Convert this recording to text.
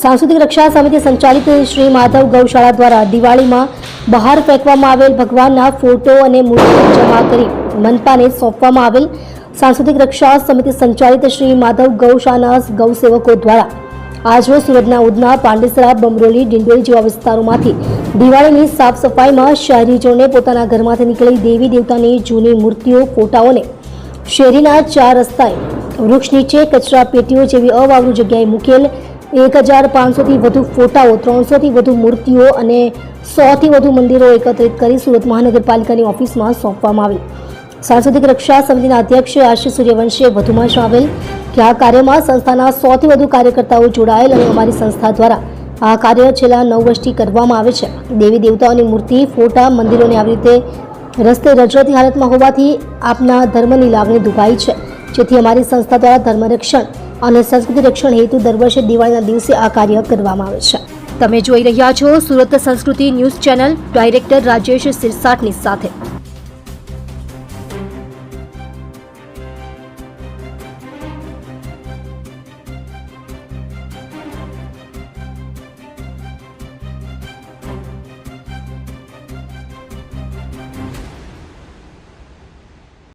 સાંસ્કૃતિક રક્ષા સમિતિ સંચાલિત શ્રી માધવ ગૌશાળા દ્વારા દિવાળીમાં બહાર ફેંકવામાં આવેલ ભગવાનના ફોટો અને મૂર્તિ જમા કરી મનપાને સોંપવામાં આવેલ સાંસ્કૃતિક રક્ષા સમિતિ સંચાલિત શ્રી માધવ ગૌશાળાના ગૌસેવકો દ્વારા. આજરોજ સુરતના ઉધના, પાંડેસરા, બમરોલી ડિંડોલી જેવા વિસ્તારોમાંથી દિવાળીની સાફ સફાઈમાં શહેરીજોને પોતાના ઘરમાંથી નીકળેલી દેવી દેવતાની જૂની મૂર્તિઓ, ફોટાઓને શેરીના ચાર રસ્તાએ વૃક્ષ નીચે, કચરા પેટીઓ જેવી અવાવરૂ જગ્યાએ મૂકેલ એક હજાર પાંચસોથી વધુ ફોટાઓ, ત્રણસોથી વધુ મૂર્તિઓ અને સોથી વધુ મંદિરો એકત્રિત કરી સુરત મહાનગરપાલિકાની ઓફિસમાં સોંપવામાં આવી. સાંસ્કૃતિક રક્ષા સમિતિના અધ્યક્ષ આશિષ સૂર્યવંશીએ વધુમાં જણાવેલ કે આ કાર્યમાં સંસ્થાના સોથી વધુ કાર્યકર્તાઓ જોડાયેલ અને અમારી સંસ્થા દ્વારા આ કાર્ય છેલ્લા નવ વર્ષથી કરવામાં આવે છે. દેવી દેવતાઓની મૂર્તિ, ફોટા, મંદિરોને આવી રીતે રસ્તે રજરતી હાલતમાં હોવાથી આપના ધર્મની લાગણી દુભાઈ છે. જેથી અમારી સંસ્થા દ્વારા ધર્મ રક્ષણ અને સંસ્કૃતિ રક્ષણ હેતુ દર વર્ષે દિવાળીના દિવસે આ કાર્ય કરવામાં આવે છે. તમે જોઈ રહ્યા છો Surat Sanskriti news channel, director Rajesh સિરસાટની સાથે.